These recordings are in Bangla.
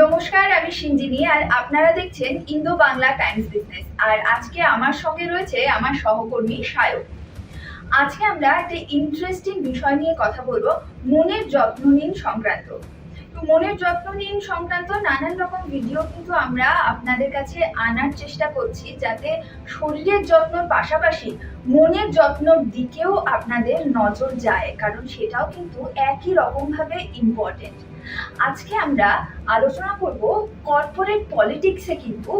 নমস্কার, আমি সিঞ্জিনি আর আপনারা দেখছেন ইন্দো বাংলা টাইমস বিজনেস। আর আজকে আমার সঙ্গে রয়েছে আমার সহকর্মী সায়ক। আজকে আমরা একটা ইন্টারেস্টিং বিষয় নিয়ে কথা বলব, মনের যত্ন নিন সংক্রান্ত। তো মনের যত্ন নিন সংক্রান্ত নানান রকম ভিডিও কিন্তু আমরা আপনাদের কাছে আনার চেষ্টা করছি, যাতে শরীরের যত্নর পাশাপাশি মনের যত্নর দিকেও আপনাদের নজর যায়, কারণ সেটাও কিন্তু একই রকমভাবে ইম্পর্টেন্ট আজকে আমরা আলোচনা করব কর্পোরেট পলিটিক্সে কিন্তু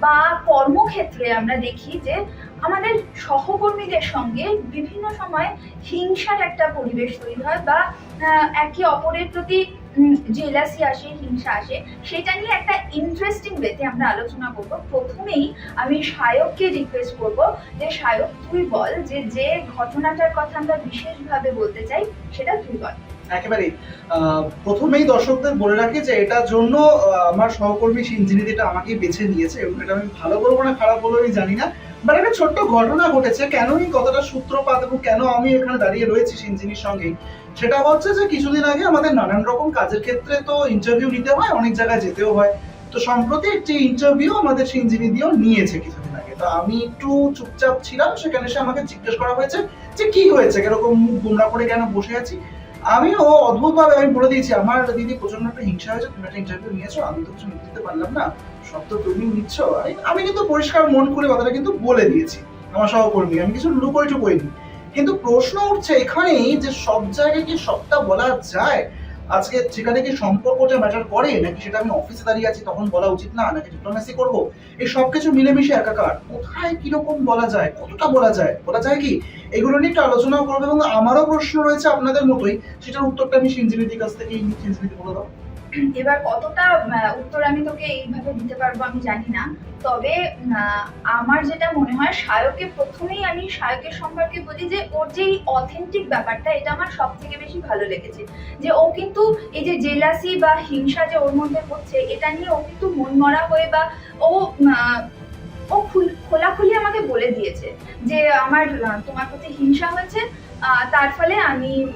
বা কর্মক্ষেত্রে আমরা দেখি যে আমাদের সহকর্মীদের সঙ্গে বিভিন্ন সময় হিংসার একটা পরিবেশ তৈরি হয় বা একে অপরের প্রতি জেলাসি আসে, হিংসা আসে, সেটা নিয়ে একটা ইন্টারেস্টিং ওয়েতে আমরা আলোচনা করব। প্রথমেই আমি সায়ককে রিকোয়েস্ট করব যে, সায়ক, তুই বল যে যে ঘটনাটার কথা আমরা বিশেষভাবে বলতে চাই, সেটা তুই বল। একেবারেই। প্রথমেই দর্শকদের বলে রাখি যে এটার জন্য আমার সহকর্মী সিনজিনিত এটা আমাকে বেছে নিয়েছে, এবং এটা আমি ভালো বলব না খারাপ বলব আমি জানি না বাট একটা ছোট্ট ঘটনা ঘটেছে কেনই কতটা সূত্রপাত এবং কেন আমি এখানে দাঁড়িয়ে রয়েছি সিনজিনির সঙ্গেই? সেটা হচ্ছে যে কিছুদিন আগে আমাদের নানান রকম কাজের ক্ষেত্রে তো ইন্টারভিউ নিতে হয়, অনেক জায়গায় যেতেও হয়। তো সম্প্রতি একটি ইন্টারভিউ আমাদের সিনজিনি দিয়েও নিয়েছে কিছুদিন আগে। তো আমি একটু চুপচাপ ছিলাম, সেখানে সে আমাকে জিজ্ঞেস করা হয়েছে যে কি হয়েছে এরকম মুখ গোমরা করে কেন বসে আছি? আমিও অদ্ভুত ভাবে আমি বলে দিয়েছি, আমার দিদি প্রচণ্ড একটা হিংসা হয়েছে, তুমি একটা ইন্টারভিউ নিয়েছো, আমি তো কিছু দিতে পারলাম না, সব তো তুমি নিচ্ছ। আমি- আমি কিন্তু পরিষ্কার মন করে কথাটা কিন্তু বলে দিয়েছি, আমার সহকর্মী, আমি কিছু লুকোই টুকোইনি কিন্তু প্রশ্ন উঠছে এখানেই যে সব জায়গায় কি সবটা বলা যায়? আজকে সেখানে কি সম্পর্কটা ম্যাটার করে, নাকি সেটা আমি অফিসে দাঁড়িয়ে আছি তখন বলা উচিত না, নাকি ডিপ্লোমেসি করব? এই সব কিছু মিলেমিশে একাকার কোথায় কীরকম বলা যায়, কতটা বলা যায়? বলা যায় কি, এগুলো নিয়ে একটু আলোচনাও করব এবং আমারও প্রশ্ন রয়েছে আপনাদের মতোই, সেটার উত্তরটা আমি সিনজিনিদির কাছ থেকে বলে দাও। এবার কতটা উত্তর আমি তোকে এইভাবে দিতে পারব আমি জানি না। তবে আমার যেটা মনে হয়, সায়কে প্রথমেই আমি সায়কের সম্পর্কে বলি যে, ওর যে অথেন্টিক ব্যাপারটা, এটা আমার সব থেকে বেশি ভালো লেগেছে। যে ও কিন্তু এই যে জেলাসি বা হিংসা যে ওর মধ্যে হচ্ছে, এটা নিয়ে ও কিন্তু মন মরা হয়ে বা ও ও খুল- খোলাখুলি আমাকে বলে দিয়েছে যে, আমার তোমার প্রতি হিংসা হয়েছে তার ফলে আমি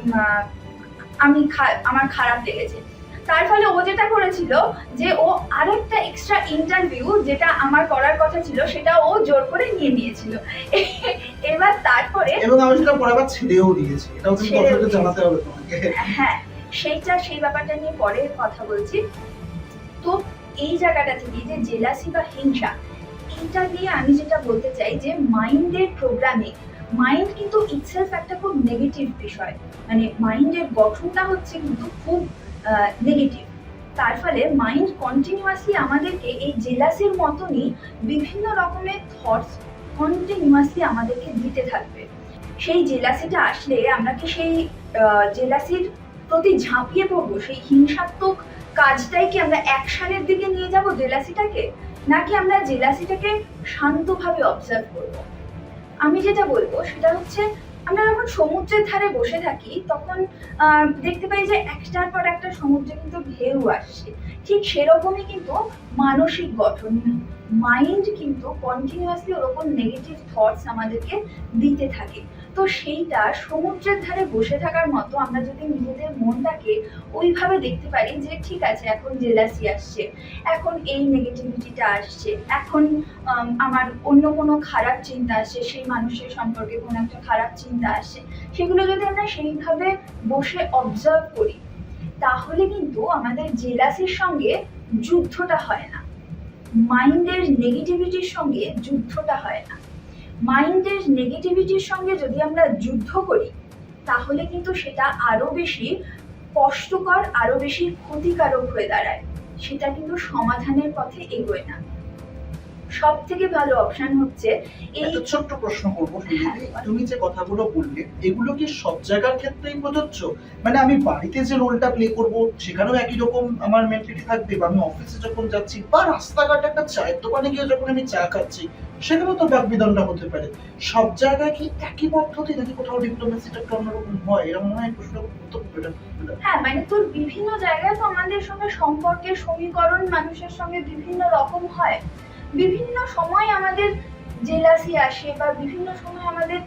আমি আমার খারাপ লেগেছে। তার ফলে ও যেটা করেছিল যে ও আরেকটা এক্সট্রা ইন্টারভিউ যেটা আমার করার কথা ছিল সেটা ও জোর করে নিয়ে নিয়েছিল। এবার তারপরে এবং আমি সেটা পরে আবার ছেড়েও দিয়েছি। এটাও কিন্তু দর্শকদের জানাতে হবে তোমাকে। হ্যাঁ সেইটা সেই ব্যাপারটা নিয়ে পরে কথা বলছি। তো এই জায়গাটা থেকে যে জেলাসি বা হিংসা এইটা দিয়ে আমি যেটা বলতে চাই যে মাইন্ডের প্রোগ্রামিং মাইন্ড কিন্তু ইটসেলফ একটা খুব নেগেটিভ বিষয়। মানে মাইন্ডের গঠনটা হচ্ছে কিন্তু খুব নেগেটিভ তার ফলে মাইন্ড কন্টিনিউয়াসলি আমাদেরকে এই জেলাসির মতনই বিভিন্ন রকমের থটস কন্টিনিউয়াসলি আমাদেরকে দিতে থাকবে। সেই জেলাসিটা আসলে আমরা কি সেই জেলাসির প্রতি ঝাঁপিয়ে পড়ব? সেই হিংসাত্মক কাজটাই কি আমরা অ্যাকশনের দিকে নিয়ে যাব জেলাসিটাকে নাকি আমরা জেলাসিটাকে শান্তভাবে অবজার্ভ করব? আমি যেটা বলব সেটা হচ্ছে আমরা যখন সমুদ্রের ধারে বসে থাকি, তখন দেখতে পাই যে একটার পর একটা সমুদ্রে কিন্তু ঢেউ আসছে। ঠিক সেরকমই কিন্তু মানসিক গঠন মাইন্ড কিন্তু কন্টিনিউয়াসলি ওরকম নেগেটিভ থটস আমাদেরকে দিতে থাকে। তো সেইটা সমুদ্রের ধারে বসে থাকার মতো আমরা যদি নিজেদের মনটাকে ওইভাবে দেখতে পারি যে ঠিক আছে, এখন জেলাসি আসছে, এখন এই নেগেটিভিটিটা আসছে, এখন আমার অন্য কোনো খারাপ চিন্তা আসছে, সেই মানুষের সম্পর্কে কোনো একটা খারাপ চিন্তা আসছে, সেগুলো যদি আমরা সেইভাবে বসে অবজার্ভ করি, তাহলে কিন্তু আমাদের জেলাসির সঙ্গে যুদ্ধটা হয় না। মাইন্ডের নেগেটিভিটির সঙ্গে যুদ্ধটা হয় না। মাইন্ডের নেগেটিভিটির সঙ্গে যদি আমরা যুদ্ধ করি, তাহলে কিন্তু সেটা আরও বেশি কষ্টকর আরও বেশি ক্ষতিকারক হয়ে দাঁড়ায়। সেটা কিন্তু সমাধানের পথে এগোয় না। সব থেকে ভালো অপশন হচ্ছে এই ছোট্ট প্রশ্ন করব হ্যাঁ। তুমি যে কথাগুলো বললে এগুলো কি সব জায়গার ক্ষেত্রেই প্রযোজ্য? মানে আমি বাড়িতে যে রোলটা প্লে করব সেখানেও একই রকম আমার মেন্টালিটি থাকবে বা আমি অফিসে যখন যাচ্ছি বা রাস্তাঘাটে একটা চায়ের দোকানে গিয়ে যখন আমি চা খাচ্ছি সেখানেও তো বাক বিদণ্ডা হতে পারে। সব জায়গায় কি একই পদ্ধতি নাকি কোথাও ডিপ্লোমেসিটা একটু অন্যরকম হয়? এরকম মনে হয় প্রশ্ন হ্যাঁ মানে তোর বিভিন্ন জায়গায় তো আমাদের সঙ্গে সম্পর্কের সমীকরণ মানুষের সঙ্গে বিভিন্ন রকম হয়। বিভিন্ন সময় আমাদের জেলাসি আসে বা বিভিন্ন সময় আমাদের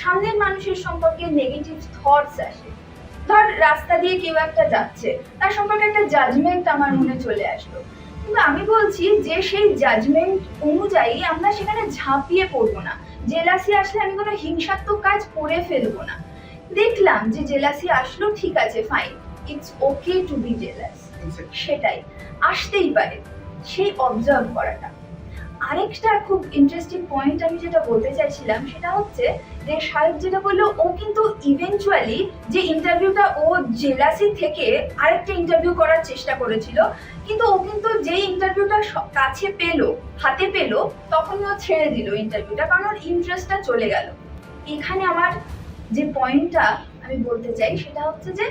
সামনের মানুষের সম্পর্কে নেগেটিভ থটস আসে। ধর রাস্তা দিয়ে কেউ একটা যাচ্ছে তার সম্পর্কে একটা জাজমেন্ট আমার মনে চলে আসলো। কিন্তু আমি বলছি যে সেই জাজমেন্ট অনুযায়ী আমরা সেখানে ঝাঁপিয়ে পড়ব না। জেলাসি আসলে আমি কোনো হিংসাত্মক কাজ করে ফেলব না। দেখলাম যে জেলাসি আসলো ঠিক আছে fine it's okay to be jealous সেটাই আসতেই পারে। সেই অবজার্ভ করাটা। আরেকটা খুব ইন্টারেস্টিং পয়েন্ট আমি যেটা বলতে চাইছিলাম সেটা হচ্ছে যে সাহেব যেটা বলল, ও কিন্তু ইভেনচুয়ালি যে ইন্টারভিউটা ও জেলাসি থেকে আরেকটা ইন্টারভিউ করার চেষ্টা করেছিল, কিন্তু ও কিন্তু যে ইন্টারভিউটা কাছে পেল, হাতে পেল, তখনই ও ছেড়ে দিল ইন্টারভিউটা কারণ ওর ইন্টারেস্টটা চলে গেল। এখানে আমার যে পয়েন্টটা আমি বলতে চাই সেটা হচ্ছে যে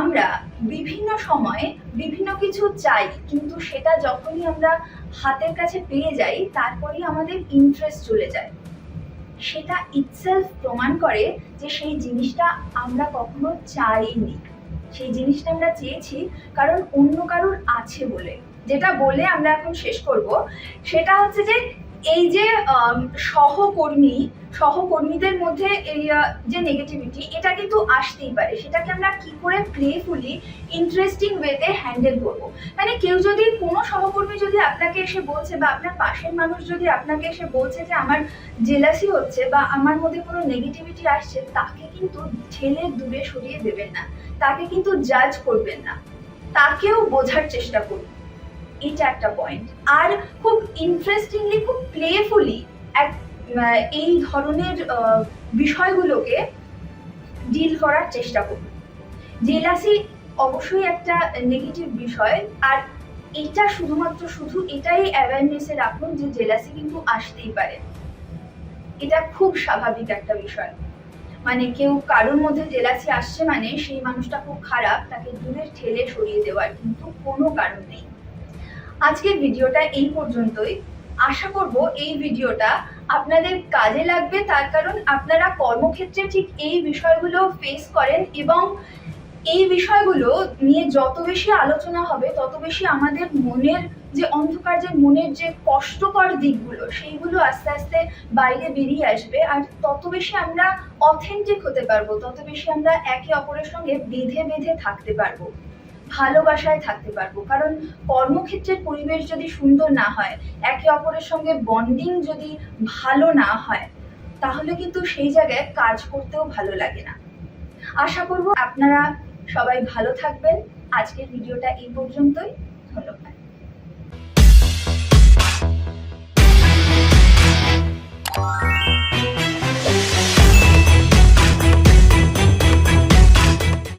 আমরা বিভিন্ন সময়ে বিভিন্ন কিছু চাই, কিন্তু সেটা যখনই আমরা হাতের কাছে পেয়ে যাই, তারপরেই আমাদের ইন্টারেস্ট চলে যায়। সেটা ইটসেলফ প্রমাণ করে যে সেই জিনিসটা আমরা কখনো চাইনি। সেই জিনিসটা আমরা চেয়েছি কারণ অন্য কারোর আছে বলে। যেটা বলে আমরা এখন শেষ করব, সেটা হচ্ছে যে এই যে সহকর্মী, সহকর্মীদের মধ্যে এই যে নেগেটিভিটি এটা কিন্তু আসতেই পারে। সেটাকে আমরা কি করে প্লেফুলি ইন্টারেস্টিং ওয়েতে হ্যান্ডেল করব? মানে কেউ যদি, কোনো সহকর্মী যদি আপনাকে এসে বলছে বা আপনার পাশের মানুষ যদি আপনাকে এসে বলছে যে, আমার জেলাসি হচ্ছে বা আমার মধ্যে কোনো নেগেটিভিটি আসছে, তাকে কিন্তু ঠেলে দূরে সরিয়ে দেবেন না। তাকে কিন্তু জাজ করবেন না। তাকেও বোঝার চেষ্টা করুন। এটা একটা পয়েন্ট আর খুব ইন্টারেস্টিংলি খুব প্লেফুলি এক এই ধরনের বিষয়গুলোকে ডিল করার চেষ্টা করুন। জেলাসি অবশ্যই একটা নেগেটিভ বিষয়, আর এটা শুধুমাত্র, শুধু এটাই অ্যাওয়ারনেসে রাখুন যে জেলাসি কিন্তু আসতেই পারে। এটা খুব স্বাভাবিক একটা বিষয়। মানে কেউ কারোর মধ্যে জেলাসি আসছে মানে সেই মানুষটা খুব খারাপ, তাকে দূরে ঠেলে সরিয়ে দেওয়ার কিন্তু কোনো কারণ নেই। আজকের ভিডিওটা এই পর্যন্তই। আশা করব এই ভিডিওটা আপনাদের কাজে লাগবে, তার কারণ আপনারা কর্মক্ষেত্রে ঠিক এই বিষয়গুলো ফেস করেন এবং এই বিষয়গুলো নিয়ে যত বেশি আলোচনা হবে, তত বেশি আমাদের মনের যে অন্ধকার, যে মনের যে কষ্টকর দিকগুলো, সেইগুলো আস্তে আস্তে বাইরে বেরিয়ে আসবে। আর তত বেশি আমরা অথেন্টিক হতে পারব, তত বেশি আমরা একে অপরের সঙ্গে বেঁধে বেঁধে থাকতে পারব। ভালোবাসায় থাকতে পারব। কারণ কর্মক্ষেত্রের পরিবেশ যদি সুন্দর না হয়, একে অপরের সঙ্গে বন্ডিং যদি ভালো না হয়, তাহলে কিন্তু সেই জায়গায় কাজ করতেও ভালো লাগে না। আশা করব আপনারা সবাই ভালো থাকবেন। আজকের ভিডিওটা এই পর্যন্তই। ধন্যবাদ। Thank you.